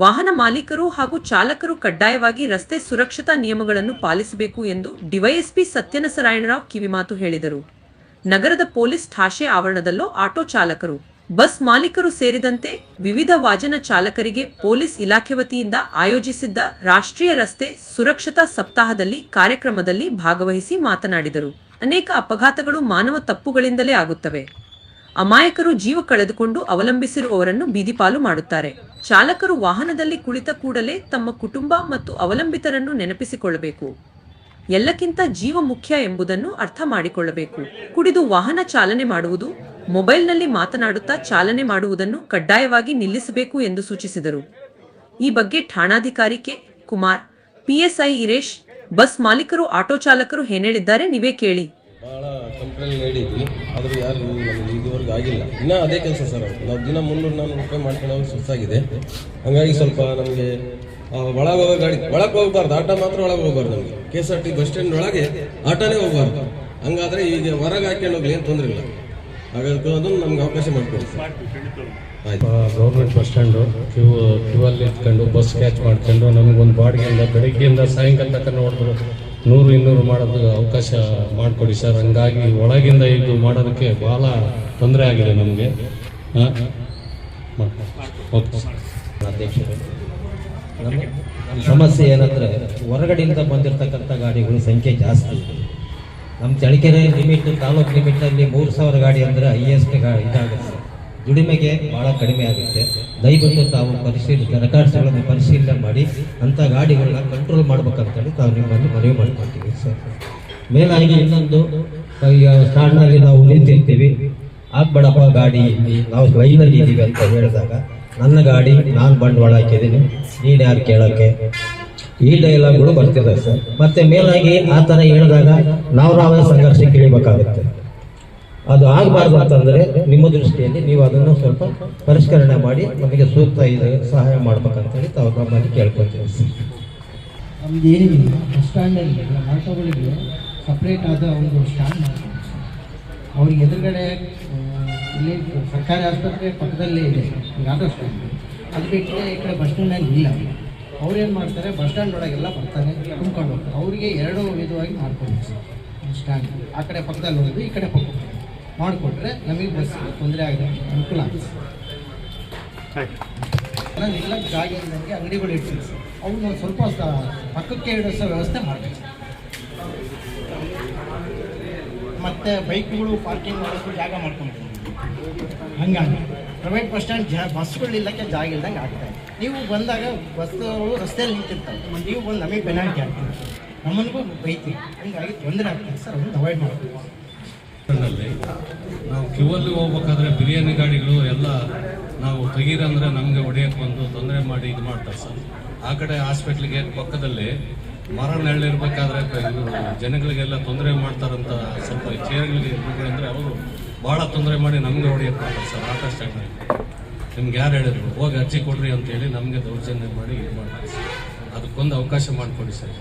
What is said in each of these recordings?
ವಾಹನ ಮಾಲೀಕರು ಹಾಗೂ ಚಾಲಕರು ಕಡ್ಡಾಯವಾಗಿ ರಸ್ತೆ ಸುರಕ್ಷತಾ ನಿಯಮಗಳನ್ನು ಪಾಲಿಸಬೇಕು ಎಂದು ಡಿವೈಎಸ್ಪಿ ಸತ್ಯನಸರಾಯಣರಾವ್ ಕಿವಿಮಾತು ಹೇಳಿದರು. ನಗರದ ಪೊಲೀಸ್ ಠಾಷೆ ಆವರಣದಲ್ಲೂ ಆಟೋ ಚಾಲಕರು, ಬಸ್ ಮಾಲೀಕರು ಸೇರಿದಂತೆ ವಿವಿಧ ವಾಜನ ಚಾಲಕರಿಗೆ ಪೊಲೀಸ್ ಇಲಾಖೆ ವತಿಯಿಂದ ಆಯೋಜಿಸಿದ್ದ ರಾಷ್ಟ್ರೀಯ ರಸ್ತೆ ಸುರಕ್ಷತಾ ಸಪ್ತಾಹದಲ್ಲಿ ಕಾರ್ಯಕ್ರಮದಲ್ಲಿ ಭಾಗವಹಿಸಿ ಮಾತನಾಡಿದರು. ಅನೇಕ ಅಪಘಾತಗಳು ಮಾನವ ತಪ್ಪುಗಳಿಂದಲೇ ಆಗುತ್ತವೆ. ಅಮಾಯಕರು ಜೀವ ಕಳೆದುಕೊಂಡು ಅವಲಂಬಿಸಿರುವವರನ್ನು ಬೀದಿಪಾಲು ಮಾಡುತ್ತಾರೆ. ಚಾಲಕರು ವಾಹನದಲ್ಲಿ ಕುಳಿತ ಕೂಡಲೇ ತಮ್ಮ ಕುಟುಂಬ ಮತ್ತು ಅವಲಂಬಿತರನ್ನು ನೆನಪಿಸಿಕೊಳ್ಳಬೇಕು. ಎಲ್ಲಕ್ಕಿಂತ ಜೀವ ಮುಖ್ಯ ಎಂಬುದನ್ನು ಅರ್ಥ ಮಾಡಿಕೊಳ್ಳಬೇಕು. ಕುಡಿದು ವಾಹನ ಚಾಲನೆ ಮಾಡುವುದು, ಮೊಬೈಲ್ನಲ್ಲಿ ಮಾತನಾಡುತ್ತಾ ಚಾಲನೆ ಮಾಡುವುದನ್ನು ಕಡ್ಡಾಯವಾಗಿ ನಿಲ್ಲಿಸಬೇಕು ಎಂದು ಸೂಚಿಸಿದರು. ಈ ಬಗ್ಗೆ ಠಾಣಾಧಿಕಾರಿ K. Kumar PSI Iresh bus ಮಾಲೀಕರು, ಆಟೋ ಚಾಲಕರು ಏನೇಳಿದ್ದಾರೆ ನೀವೇ ಕೇಳಿ. ಭಾಳ ಕಂಪ್ಲೇಂಟ್ ನೀಡಿದ್ವಿ ಆದರೂ ಯಾರು ನಮಗೆ ಇದುವರೆಗೂ ಆಗಿಲ್ಲ. ಇನ್ನೂ ಅದೇ ಕೆಲಸ ಸರ್. ನಾವು ದಿನ ಮುನ್ನೂರು ನಾನ್ನೂರು ರೂಪಾಯಿ ಮಾಡ್ಕೊಳ್ಳೋ ಸುಸ್ತಾಗಿದೆ ಹಾಗಾಗಿ ಸ್ವಲ್ಪ ನಮಗೆ ಒಳಗೆ ಹೋಗೋ ಗಾಡಿ, ಒಳಗೆ ಹೋಗಬಾರ್ದು. ಆಟ ಮಾತ್ರ ಒಳಗೆ ಹೋಗಬಾರ್ದು ನಮಗೆ. K S R T bus stand ಒಳಗೆ ಆಟೋನೇ ಹೋಗಬಾರ್ದು. ಹಂಗಾದ್ರೆ ಈಗ ಹೊರಗೆ ಹಾಕೊಂಡು ಹೋಗ್ಲಿ ಏನು ತೊಂದರೆ ಇಲ್ಲ. ಹಾಗಾಗಿ ಅದನ್ನು ನಮ್ಗೆ ಅವಕಾಶ ಮಾಡಿಕೊಡಿ government bus stand queue queue ಅಲ್ಲಿ ಇಟ್ಕೊಂಡು ಬಸ್ ಕ್ಯಾಚ್ ಮಾಡ್ಕೊಂಡು, ನಮಗೊಂದು ಬಾಡಿಗೆಯಿಂದ ಬೆಳಿಗ್ಗೆಯಿಂದ ಸಾಯಂಕಾಲ ತನಕ ನೋಡಿದ್ರು ನೂರು ಇನ್ನೂರು ಮಾಡೋದು ಅವಕಾಶ ಮಾಡಿಕೊಡಿ ಸರ್. ಹಂಗಾಗಿ ಒಳಗಿಂದ ಇದು ಮಾಡೋದಕ್ಕೆ ಭಾಳ ತೊಂದರೆ ಆಗಿದೆ ನಮಗೆ. ಸಮಸ್ಯೆ ಏನಂದ್ರೆ ಹೊರಗಡೆಯಿಂದ ಬಂದಿರತಕ್ಕಂಥ ಗಾಡಿಗಳ ಸಂಖ್ಯೆ ಜಾಸ್ತಿ ನಮ್ಮ ಚಳಿಕೆರೆ ಲಿಮಿಟ್ ತಾಲೂಕು ಲಿಮಿಟಲ್ಲಿ ಮೂರು ಸಾವಿರ ಗಾಡಿ ಅಂದರೆ ಹೈಯೆಸ್ಟ್ ಗಾಡಿ ಇದಾಗುತ್ತೆ. ದುಡಿಮೆಗೆ ಭಾಳ ಕಡಿಮೆ ಆಗುತ್ತೆ. ದಯವಿಟ್ಟು ತಾವು ಪರಿಶೀಲಿಸಿ ರೆಕಾರ್ಡ್ಸ್ಗಳನ್ನು ಪರಿಶೀಲನೆ ಮಾಡಿ, ಅಂಥ ಗಾಡಿಗಳನ್ನ ಕಂಟ್ರೋಲ್ ಮಾಡ್ಬೇಕಂತೇಳಿ ತಾವು ನಿಮ್ಮಲ್ಲಿ ಮನವಿ ಮಾಡ್ಕೊಳ್ತೀವಿ ಸರ್ ಮೇಲಾಗಿ ಇನ್ನೊಂದು ಸ್ಟ್ಯಾಂಡ್ನಲ್ಲಿ ನಾವು ನಿಂತಿರ್ತೀವಿ. ಆಗ್ಬೇಡಪ್ಪ, ಗಾಡಿ ಇಲ್ಲಿ. ನಾವು ಲೈನಲ್ಲಿ ಇದ್ದೀವಿ ಅಂತ ಹೇಳಿದಾಗ, ನನ್ನ ಗಾಡಿ, ನಾನು ಬಂಡವಾಳ ಹಾಕಿದ್ದೀನಿ. ನೀನು ಯಾರು ಕೇಳೋಕ್ಕೆ ಈ ಡೈಲಾಗ್ಗಳು ಬರ್ತಿದೆ ಸರ್ ಮತ್ತೆ ಮೇಲಾಗಿ ಆ ಥರ ಹೇಳಿದಾಗ, ನಾವು ನಾವೇ ಸಂಘರ್ಷಕ್ಕೆ ಇಳಿಬೇಕಾಗುತ್ತೆ ಅದು ಆಗಬಾರ್ದು ಅಂತಂದರೆ ನಿಮ್ಮ ದೃಷ್ಟಿಯಲ್ಲಿ ನೀವು ಅದನ್ನು ಸ್ವಲ್ಪ ಪರಿಷ್ಕರಣೆ ಮಾಡಿ ನಮಗೆ ಸೂಕ್ತ ಇದೆ ಸಹಾಯ ಮಾಡ್ಬೇಕಂತೇಳಿ ತಾವು ನಮ್ಮಲ್ಲಿ ಕೇಳ್ಕೊತೀವಿ ಸರ್. ಏನಿಲ್ಲ ಬಸ್ ಆಟೋಗಳಿಗೆ ಸಪ್ರೇಟ್ ಆದ ಒಂದು ಸ್ಟ್ಯಾಂಡ್ ಅವ್ರಿಗೆ ಎದುರುಗಡೆ ಇಲ್ಲಿ ಸರ್ಕಾರಿ ಆಸ್ಪತ್ರೆ ಪಕ್ಕದಲ್ಲೇ ಇದೆ ಆಟೋ ಸ್ಟ್ಯಾಂಡ್ ಅದು ಬಿಟ್ಟರೆ ಈ ಕಡೆ ಬಸ್ ಸ್ಟ್ಯಾಂಡಲ್ಲಿ ಇಲ್ಲ. ಅವ್ರೇನು ಮಾಡ್ತಾರೆ ಬಸ್ ಸ್ಟ್ಯಾಂಡ್ ಒಳಗೆಲ್ಲ ಬರ್ತಾರೆ, ತುಂಬ್ಕೊಂಡು ಹೋಗ್ತಾರೆ. ಅವರಿಗೆ ಎರಡು ವಿಧವಾಗಿ ಮಾಡ್ಕೊಂಡು ಸ್ಟ್ಯಾಂಡ್ ಆ ಕಡೆ ಪಕ್ಕದಲ್ಲಿ ಹೋಗೋದು, ಈ ಕಡೆ ಪಕ್ಕ ಮಾಡಿಕೊಟ್ರೆ ನಮಗೆ ಬಸ್ ತೊಂದರೆ ಆಗಿದೆ. ಅನುಕೂಲ ಆಗುತ್ತೆ. ಇಲ್ಲ ಜಾಗ ಇಲ್ದಂಗೆ ಅಂಗಡಿಗಳು ಇರ್ತೀವಿ. ಸರ್ ಅವನ್ನ ಸ್ವಲ್ಪ ಪಕ್ಕಕ್ಕೆ ಇಡಿಸೋ ವ್ಯವಸ್ಥೆ ಮಾಡಬೇಕು. ಮತ್ತು ಬೈಕ್ಗಳು ಪಾರ್ಕಿಂಗ್ ಮಾಡೋಕ್ಕೂ ಜಾಗ ಮಾಡ್ಕೊಂಡು ಹಂಗಾಗಿ ಪ್ರೈವೇಟ್ ಬಸ್ ಸ್ಟ್ಯಾಂಡ್ ಜಾ ಬಸ್ಗಳು ಇಲ್ಲಕ್ಕೆ ಜಾಗ ಇಲ್ದಂಗೆ ಆಗ್ತಾಯಿದೆ ನೀವು ಬಂದಾಗ ಬಸ್ಗಳು ರಸ್ತೆಯಲ್ಲಿ ನಿಂತಿರ್ತಾರೆ. ನೀವು ಬಂದು ನಮಗೆ ಪೆನಾಲ್ಟಿ ಆಗ್ತೀವಿ ನಮ್ಮನಿಗೂ ಬೈತೀವಿ ಹಂಗಾಗಿ ತೊಂದರೆ ಆಗ್ತದೆ ಸರ್ ಅದನ್ನು ಅವಾಯ್ಡ್ ಮಾಡಬೇಕು ನಲ್ಲಿ ನಾವು ಕ್ಯೂ ಅಲ್ಲಿ ಹೋಗ್ಬೇಕಾದ್ರೆ ಬಿರಿಯಾನಿ ಗಾಡಿಗಳು ಎಲ್ಲ ನಾವು ತೆಗೀರಂದ್ರೆ ನಮಗೆ ಹೊಡೆಯಕ್ಕೆ ಬಂದು ತೊಂದರೆ ಮಾಡಿ ಇದು ಮಾಡ್ತಾರೆ ಸರ್. ಆ ಕಡೆ ಹಾಸ್ಪಿಟ್ಲಿಗೆ ಪಕ್ಕದಲ್ಲಿ ಮರ ನೆರಳಿರ್ಬೇಕಾದ್ರೆ ಜನಗಳಿಗೆಲ್ಲ ತೊಂದರೆ ಮಾಡ್ತಾರಂತ ಸ್ವಲ್ಪ ಚೇರ್ಗಳಿಗೆ ಇರ್ಬೇಕಂದ್ರೆ ಅವರು ಭಾಳ ತೊಂದರೆ ಮಾಡಿ ನಮಗೆ ಹೊಡೆಯಕ್ಕೆ ಮಾಡ್ತಾರೆ ಸರ್. ಆಟ ಸ್ಟ್ಯಾಂಡ್ನಲ್ಲಿ ನಿಮ್ಗೆ ಯಾರು ಹೇಳಿದ್ರು? ಹೋಗಿ ಅರ್ಜಿ ಕೊಡ್ರಿ ಅಂತೇಳಿ ನಮಗೆ ದೌರ್ಜನ್ಯ ಮಾಡಿ ಇದು ಮಾಡ್ತಾರೆ ಸರ್. ಅದಕ್ಕೊಂದು ಅವಕಾಶ ಮಾಡಿಕೊಡಿ ಸರ್.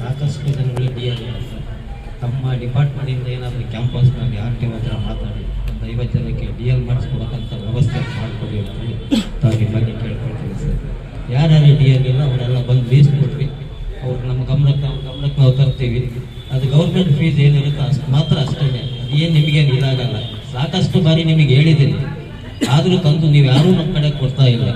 ಸಾಕಷ್ಟು ಜನಗಳಿಗೆ ತಮ್ಮ ಡಿಪಾರ್ಟ್ಮೆಂಟಿಂದ ಏನಾದರೂ ಕ್ಯಾಂಪಸ್ನಲ್ಲಿ ಆರ್ ಟಿ ಹತ್ರ ಮಾತಾಡಿ, ಒಂದು ಐವತ್ತು ಜನಕ್ಕೆ ಡಿ ಎಲ್ ಮಾಡಿಸ್ಕೊಡೋಕ್ಕಂಥ ವ್ಯವಸ್ಥೆ ಮಾಡಿಕೊಡಿ ಅಂತೇಳಿ ತಾವು ನಿಮ್ಮಲ್ಲಿ ಕೇಳ್ಕೊಳ್ತೀವಿ ಸರ್. ಯಾರ್ಯಾರು ಡಿ ಎಲ್ ಇಲ್ಲ, ಅವರೆಲ್ಲ ಬಂದು ಲೀಸ್ಟ್ ಕೊಡ್ರಿ ಅವ್ರು ನಮ್ಮ ಗಮನಕ್ಕೆ ನಮ್ಮ ಗಮನಕ್ಕೆ ನಾವು ತರ್ತೀವಿ. ಅದು ಗೌರ್ಮೆಂಟ್ ಫೀಸ್ ಏನಿರುತ್ತೋ ಅಷ್ಟು ಮಾತ್ರ ಅಷ್ಟೇ ಏನು ನಿಮಗೇನು ಇದಾಗಲ್ಲ. ಸಾಕಷ್ಟು ಬಾರಿ ನಿಮಗೆ ಹೇಳಿದ್ದೀನಿ. ಆದರೂ ತಂದು ನೀವು ಯಾರೂ ನಮ್ಮ ಕಡೆ ಕೊಡ್ತಾ ಇಲ್ಲ.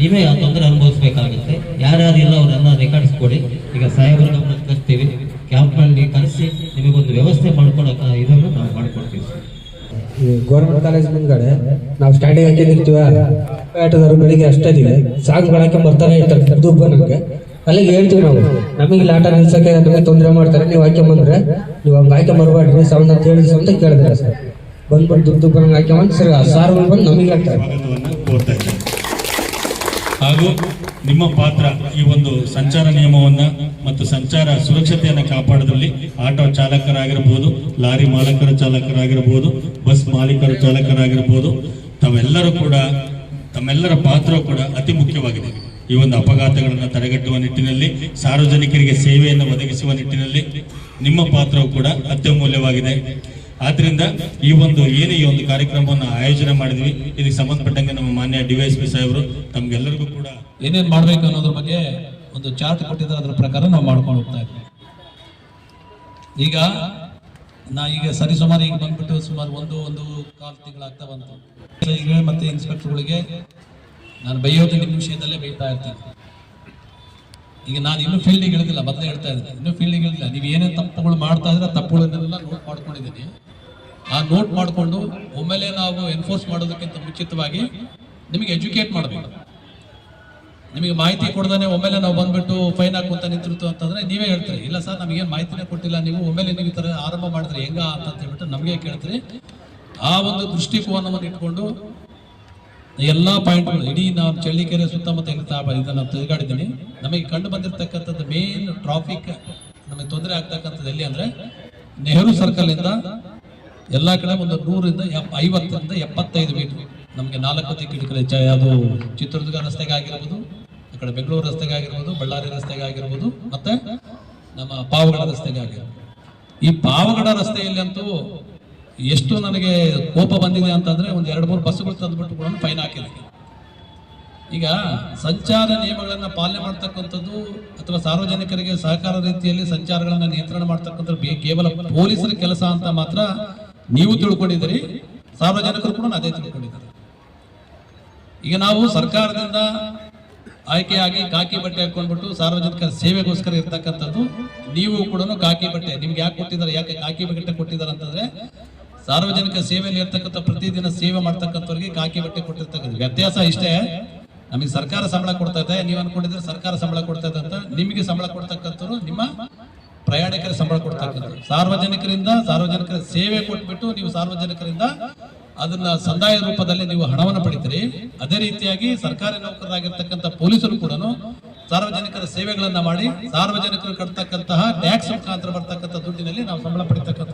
ನೀವೇ ಆ ತೊಂದರೆ ಅನುಭವಿಸ್ಬೇಕಾಗುತ್ತೆ. ಯಾರ್ಯಾರು ಇಲ್ಲ, ಅವರೆಲ್ಲ ರೆಕಾರ್ಡ್ಸ್ ಕೊಡಿ. ಈಗ ಸಾಹೇಬರ ಗಮನಕ್ಕೆ ತರ್ತೀವಿ. ಕ್ಯಾಂಪ್ನಲ್ಲಿ ಕರೆಸಿ ನಿಮಗೊಂದು ವ್ಯವಸ್ಥೆ ಮಾಡ್ಕೊಳಕ ಇದನ್ನು ನಾವು ಮಾಡ್ಕೊಡ್ತೀವಿ. ಗೌರ್ಮೆಂಟ್ ಕಾಲೇಜ್ ಮುಂದ್ಗಡೆ ನಾವು ಸ್ಟ್ಯಾಂಡಿಂಗ್ ಹಾಕಿದಿರ್ತೀವ ಆಟೋದವರು ಬೆಳಿಗ್ಗೆ ಅಷ್ಟೊತ್ತಿಗೆ ಸಾಂಗ್ ಬಳಕೆ ಬರ್ತಾನೆ ಇರ್ತಾರೆ ದುಬ್ಬ ನಮಗೆ ಅಲ್ಲಿಗೆ ಹೇಳ್ತೀವಿ ನಾವು ನಮಗೆ ಇಲ್ಲಿ ಆಟ ನಿಲ್ಸಕ್ಕೆ ನಮಗೆ ತೊಂದರೆ ಮಾಡ್ತಾರೆ ನೀವು ಹಾಕ್ಯಂಬಂದ್ರೆ ನೀವು ಹಂಗೆ ಹಾಕ್ಯಂಬರ್ಬೇಡ್ರಿ ಸೌಂಡ್ ಅಂತ ಹೇಳಿ ಅಂತ ಕೇಳಿದ್ರೆ ಸರ್. ಬಂದ್ಬಿಟ್ಟು ದುಡ್ಡು ದುಬ್ಬ ನಂಗೆ ಹಾಕ್ಯಂಬಂದು ಸರ್ ಆ ಸಾರ್ ಬಂದು ನಮಗೆ ಹಾಕ್ತಾರೆ ಹಾಗೂ ನಿಮ್ಮ ಪಾತ್ರ ಈ ಒಂದು ಸಂಚಾರ ನಿಯಮವನ್ನ ಮತ್ತು ಸಂಚಾರ ಸುರಕ್ಷತೆಯನ್ನು ಕಾಪಾಡೋದ್ರಲ್ಲಿ ಆಟೋ ಚಾಲಕರಾಗಿರ್ಬೋದು, ಲಾರಿ ಮಾಲಕರ ಚಾಲಕರಾಗಿರ್ಬೋದು, ಬಸ್ ಮಾಲೀಕರ ಚಾಲಕರಾಗಿರ್ಬೋದು, ತಾವೆಲ್ಲರೂ ಕೂಡ, ತಮ್ಮೆಲ್ಲರ ಪಾತ್ರ ಕೂಡ ಅತಿ ಮುಖ್ಯವಾಗಿದೆ. ಈ ಒಂದು ಅಪಘಾತಗಳನ್ನು ತಡೆಗಟ್ಟುವ ನಿಟ್ಟಿನಲ್ಲಿ, ಸಾರ್ವಜನಿಕರಿಗೆ ಸೇವೆಯನ್ನು ಒದಗಿಸುವ ನಿಟ್ಟಿನಲ್ಲಿ ನಿಮ್ಮ ಪಾತ್ರವು ಕೂಡ ಅತ್ಯಮೂಲ್ಯವಾಗಿದೆ. ಆದ್ರಿಂದ ಈ ಒಂದು ಏನು ಈ ಒಂದು ಕಾರ್ಯಕ್ರಮವನ್ನು ಆಯೋಜನೆ ಮಾಡಿದ್ವಿ, ಇದಕ್ಕೆ ಸಂಬಂಧಪಟ್ಟಂಗೆ ನಮ್ಮ ಮಾನ್ಯ ಡಿವೈಎಸ್ಪಿ ಸಾಹೇಬರು ತಮ್ಗೆಲ್ಲರಿಗೂ ಕೂಡ ಏನೇನು ಮಾಡ್ಬೇಕು ಅನ್ನೋದ್ರ ಬಗ್ಗೆ ಒಂದು ಚಾರ್ಟ್ ಕೊಟ್ಟಿದ್ದಾರೆ, ಅದ್ರ ಪ್ರಕಾರ ನಾವು ಮಾಡ್ಕೊಂಡು ಹೋಗ್ತಾ ಇದ್ವಿ. ಈಗ ನಾ ಈಗ ಸರಿ ಸುಮಾರು ಈಗ ಬಂದ್ಬಿಟ್ಟು ಸುಮಾರು ಒಂದು ಒಂದು ಕಾಲು ತಿಂಗಳಾಗ್ತಾ ಬಂತು. ಈಗ ಮತ್ತೆ ಇನ್ಸ್ಪೆಕ್ಟರ್ಗಳಿಗೆ ನಾನು ಬೈಯೋದು ವಿಷಯದಲ್ಲೇ ಬೈತಾ ಇರ್ತೀನಿ. ಈಗ ನಾನು ಇನ್ನೂ ಫೀಲ್ಡಿಗೆ ಇಳಿದಿಲ್ಲ, ಮೊದಲೇ ಹೇಳ್ತಾ ಇದ್ದೀನಿ. ಇನ್ನೂ ಫೀಲ್ಡಿಗೆ ಇಳಿದಿಲ್ಲ. ನೀವು ಏನೇ ತಪ್ಪುಗಳು ಮಾಡ್ತಾ ಇದ್ರೆ ತಪ್ಪುಗಳನ್ನೆಲ್ಲ ನೋಟ್ ಮಾಡ್ಕೊಂಡಿದ್ದೀನಿ. ಆ ನೋಟ್ ಮಾಡಿಕೊಂಡು ಒಮ್ಮೆಲೆ ನಾವು ಎನ್ಫೋರ್ಸ್ ಮಾಡೋದಕ್ಕಿಂತ ಮುಂಚಿತವಾಗಿ ನಿಮಗೆ ಎಜುಕೇಟ್ ಮಾಡಬೇಕು. ನಿಮಗೆ ಮಾಹಿತಿ ಕೊಡ್ದಾನೆ ಒಮ್ಮೆಲೆ ನಾವು ಬಂದ್ಬಿಟ್ಟು ಫೈನ್ ಹಾಕುವಂತ ನಿಂತಿರ್ತು ಅಂತಂದ್ರೆ ನೀವೇ ಹೇಳ್ತೀರಿ. ಇಲ್ಲ ಸರ್ ನಮಗೇನು ಮಾಹಿತಿನೇ ಕೊಟ್ಟಿಲ್ಲ, ನೀವು ಒಮ್ಮೆಲೆ ನೀವು ಈ ಥರ ಆರಂಭ ಮಾಡಿದ್ರೆ ಹೆಂಗ ಅಂತ ಹೇಳ್ಬಿಟ್ಟು ನಮಗೆ ಕೇಳ್ತೀರಿ. ಆ ಒಂದು ದೃಷ್ಟಿಕೋನವನ್ನು ಇಟ್ಕೊಂಡು ಎಲ್ಲಾ ಪಾಯಿಂಟ್ಗಳು ಇಡೀ ನಾವು ಚಳ್ಳಿಕೆರೆ ಸುತ್ತಮುತ್ತ ಇದನ್ನ ತಿರುಗಾಡಿದ್ದೀನಿ. ನಮಗೆ ಕಂಡು ಬಂದಿರತಕ್ಕಂಥದ್ದು ಮೇನ್ ಟ್ರಾಫಿಕ್ ನಮಗೆ ತೊಂದರೆ ಆಗ್ತಕ್ಕಂಥದ್ದು ಎಲ್ಲಿ ಅಂದ್ರೆ ನೆಹರು ಸರ್ಕಲ್ ಇಂದ ಎಲ್ಲಾ ಕಡೆ ಒಂದು ನೂರಿಂದ ಎಪ್- ಐವತ್ತರಿಂದ ಎಪ್ಪತ್ತೈದು ಮೀಟರ್ ನಮಗೆ ನಾಲ್ಕು ದಿಕ್ಕಿನ ಚ ಅದು ಚಿತ್ರದುರ್ಗ ರಸ್ತೆಗೆ ಆಗಿರ್ಬೋದು ಆ ಕಡೆ ಬೆಂಗಳೂರು ರಸ್ತೆಗೆ ಆಗಿರ್ಬೋದು, ಬಳ್ಳಾರಿ ರಸ್ತೆಗೆ ಆಗಿರ್ಬೋದು, ಮತ್ತೆ ನಮ್ಮ ಪಾವಗಡ ರಸ್ತೆಗೆ ಆಗಿರ್ಬೋದು. ಈ ಪಾವಗಡ ರಸ್ತೆಯಲ್ಲಿ ಅಂತೂ ಎಷ್ಟು ನನಗೆ ಕೋಪ ಬಂದಿದೆ ಅಂತಂದರೆ ಒಂದು ಎರಡು ಮೂರು ಬಸ್ಸುಗಳು ತಂದ್ಬಿಟ್ಟು ಕೂಡ ಫೈನ್ ಹಾಕಿದೆ ಈಗ ಸಂಚಾರ ನಿಯಮಗಳನ್ನು ಪಾಲನೆ ಮಾಡ್ತಕ್ಕಂಥದ್ದು ಅಥವಾ ಸಾರ್ವಜನಿಕರಿಗೆ ಸಹಕಾರ ರೀತಿಯಲ್ಲಿ ಸಂಚಾರಗಳನ್ನು ನಿಯಂತ್ರಣ ಮಾಡ್ತಕ್ಕಂಥದ್ದು ಕೇವಲ ಪೊಲೀಸರ ಕೆಲಸ ಅಂತ ಮಾತ್ರ ನೀವು ತಿಳ್ಕೊಂಡಿದ್ದೀರಿ, ಸಾರ್ವಜನಿಕರು ಕೂಡ ಅದೇ ತಿಳ್ಕೊಂಡಿದ್ದಾರೆ. ಈಗ ನಾವು ಸರ್ಕಾರದಿಂದ ಆಯ್ಕೆಯಾಗಿ ಕಾಕಿ ಬಟ್ಟೆ ಹಾಕೊಂಡ್ಬಿಟ್ಟು ಸಾರ್ವಜನಿಕರ ಸೇವೆಗೋಸ್ಕರ ಇರ್ತಕ್ಕಂಥದ್ದು, ನೀವು ಕೂಡ ಕಾಕಿ ಬಟ್ಟೆ, ನಿಮ್ಗೆ ಯಾಕೆ ಕೊಟ್ಟಿದ್ದಾರೆ, ಯಾಕೆ ಕಾಕಿ ಬಟ್ಟೆ ಕೊಟ್ಟಿದ್ದಾರೆ ಅಂತಂದ್ರೆ ಸಾರ್ವಜನಿಕ ಸೇವೆಯಲ್ಲಿ ಇರ್ತಕ್ಕಂಥ ಪ್ರತಿದಿನ ಸೇವೆ ಮಾಡ್ತಕ್ಕಂಥವ್ರಿಗೆ ಕಾಕಿ ಬಟ್ಟೆ ಕೊಟ್ಟಿರ್ತಕ್ಕಂಥ ವ್ಯತ್ಯಾಸ ಇಷ್ಟೇ. ನಮಗೆ ಸರ್ಕಾರ ಸಂಬಳ ಕೊಡ್ತಾ ಇದೆ. ನೀವು ಅನ್ಕೊಂಡಿದ್ರೆ ಸರ್ಕಾರ ಸಂಬಳ ಕೊಡ್ತಾ ಇದೆ ಅಂತ ನಿಮಗೆ ಸಂಬಳ ಕೊಡ್ತಕ್ಕಂಥವ್ರು ನಿಮ್ಮ ಪ್ರಯಾಣಿಕರ ಸಂಬಳ ಕೊಡ್ತಕ್ಕಂಥದ್ದು ಸಾರ್ವಜನಿಕರಿಂದ ಸಾರ್ವಜನಿಕರ ಸೇವೆ ಕೊಟ್ಬಿಟ್ಟು ನೀವು ಸಾರ್ವಜನಿಕರಿಂದ ಅದನ್ನ ಸಂದಾಯ ರೂಪದಲ್ಲಿ ನೀವು ಹಣವನ್ನು ಪಡಿತೀರಿ. ಅದೇ ರೀತಿಯಾಗಿ ಸರ್ಕಾರಿ ನೌಕರರಾಗಿರ್ತಕ್ಕಂಥ ಪೊಲೀಸರು ಕೂಡ ಸಾರ್ವಜನಿಕರ ಸೇವೆಗಳನ್ನ ಮಾಡಿ ಸಾರ್ವಜನಿಕರು ಕಟ್ತಕ್ಕಂತಹ ಟ್ಯಾಕ್ಸ್ ಮುಖಾಂತರ ಬರ್ತಕ್ಕಂಥ ದುಡ್ಡಿನಲ್ಲಿ ನಾವು ಸಂಬಳ ಪಡಿತಕ್ಕಂಥ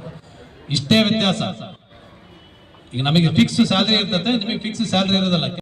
ಇಷ್ಟೇ ವ್ಯತ್ಯಾಸ. ಈಗ ನಮಗೆ ಫಿಕ್ಸ್ ಸ್ಯಾಲ್ರಿ ಇರ್ತದೆ ನಿಮಗೆ ಫಿಕ್ಸ್ ಸ್ಯಾಲ್ರಿ ಇರೋದಲ್ಲ.